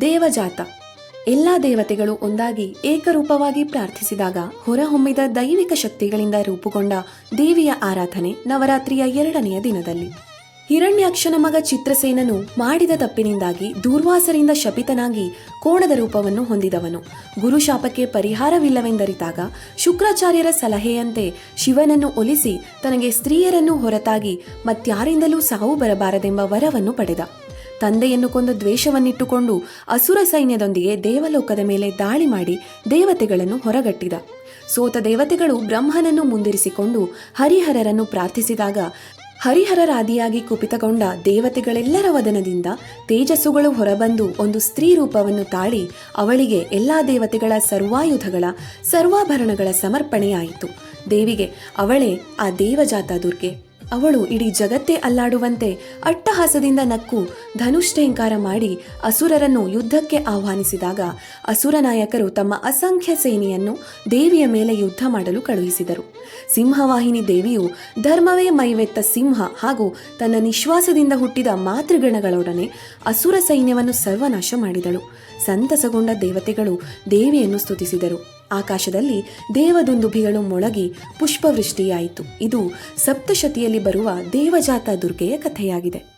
ದೇವಜಾತ. ಎಲ್ಲ ದೇವತೆಗಳು ಒಂದಾಗಿ ಏಕರೂಪವಾಗಿ ಪ್ರಾರ್ಥಿಸಿದಾಗ ಹೊರಹೊಮ್ಮಿದ ದೈವಿಕ ಶಕ್ತಿಗಳಿಂದ ರೂಪುಗೊಂಡ ದೇವಿಯ ಆರಾಧನೆ ನವರಾತ್ರಿಯ ಎರಡನೆಯ ದಿನದಲ್ಲಿ. ಹಿರಣ್ಯಾಕ್ಷನ ಮಗ ಚಿತ್ರಸೇನನು ಮಾಡಿದ ತಪ್ಪಿನಿಂದಾಗಿ ದೂರ್ವಾಸರಿಂದ ಶಪಿತನಾಗಿ ಕೋಣದ ರೂಪವನ್ನು ಹೊಂದಿದವನು. ಗುರುಶಾಪಕ್ಕೆ ಪರಿಹಾರವಿಲ್ಲವೆಂದರಿತಾಗ ಶುಕ್ರಾಚಾರ್ಯರ ಸಲಹೆಯಂತೆ ಶಿವನನ್ನು ಒಲಿಸಿ ತನಗೆ ಸ್ತ್ರೀಯರನ್ನು ಹೊರತಾಗಿ ಮತ್ಯಾರಿಂದಲೂ ಸಾವು ಬರಬಾರದೆಂಬ ವರವನ್ನು ಪಡೆದ. ತಂದೆಯನ್ನು ಕೊಂದ ದ್ವೇಷವನ್ನಿಟ್ಟುಕೊಂಡು ಅಸುರ ಸೈನ್ಯದೊಂದಿಗೆ ದೇವಲೋಕದ ಮೇಲೆ ದಾಳಿ ಮಾಡಿ ದೇವತೆಗಳನ್ನು ಹೊರಗಟ್ಟಿದ. ಸೋತ ದೇವತೆಗಳು ಬ್ರಹ್ಮನನ್ನು ಮುಂದಿರಿಸಿಕೊಂಡು ಹರಿಹರರನ್ನು ಪ್ರಾರ್ಥಿಸಿದಾಗ ಹರಿಹರರಾದಿಯಾಗಿ ಕುಪಿತಗೊಂಡ ದೇವತೆಗಳೆಲ್ಲರ ವದನದಿಂದ ತೇಜಸ್ಸುಗಳು ಹೊರಬಂದು ಒಂದು ಸ್ತ್ರೀ ರೂಪವನ್ನು ತಾಳಿ ಅವಳಿಗೆ ಎಲ್ಲಾ ದೇವತೆಗಳ ಸರ್ವಾಯುಧಗಳ ಸರ್ವಾಭರಣಗಳ ಸಮರ್ಪಣೆಯಾಯಿತು. ದೇವಿಗೆ ಅವಳೇ ಆ ದೇವಜಾತ ದುರ್ಗೆ. ಅವಳು ಇಡೀ ಜಗತ್ತೇ ಅಲ್ಲಾಡುವಂತೆ ಅಟ್ಟಹಾಸದಿಂದ ನಕ್ಕು ಧನುಷ್ಟೇಂಕಾರ ಮಾಡಿ ಅಸುರರನ್ನು ಯುದ್ಧಕ್ಕೆ ಆಹ್ವಾನಿಸಿದಾಗ ಅಸುರ ನಾಯಕರು ತಮ್ಮ ಅಸಂಖ್ಯ ಸೇನೆಯನ್ನು ದೇವಿಯ ಮೇಲೆ ಯುದ್ಧ ಮಾಡಲು ಕಳುಹಿಸಿದರು. ಸಿಂಹವಾಹಿನಿ ದೇವಿಯು ಧರ್ಮವೇ ಮೈವೆತ್ತ ಸಿಂಹ ಹಾಗೂ ತನ್ನ ನಿಶ್ವಾಸದಿಂದ ಹುಟ್ಟಿದ ಮಾತೃಗಣಗಳೊಡನೆ ಅಸುರ ಸೈನ್ಯವನ್ನು ಸರ್ವನಾಶ ಮಾಡಿದಳು. ಸಂತಸಗೊಂಡ ದೇವತೆಗಳು ದೇವಿಯನ್ನು ಸ್ತುತಿಸಿದರು. ಆಕಾಶದಲ್ಲಿ ದೇವದುಂದುಭಿಗಳು ಮೊಳಗಿ ಪುಷ್ಪವೃಷ್ಟಿಯಾಯಿತು. ಇದು ಸಪ್ತಶತಿಯಲ್ಲಿ ಬರುವ ದೇವಜಾತ ದುರ್ಗೆಯ ಕಥೆಯಾಗಿದೆ.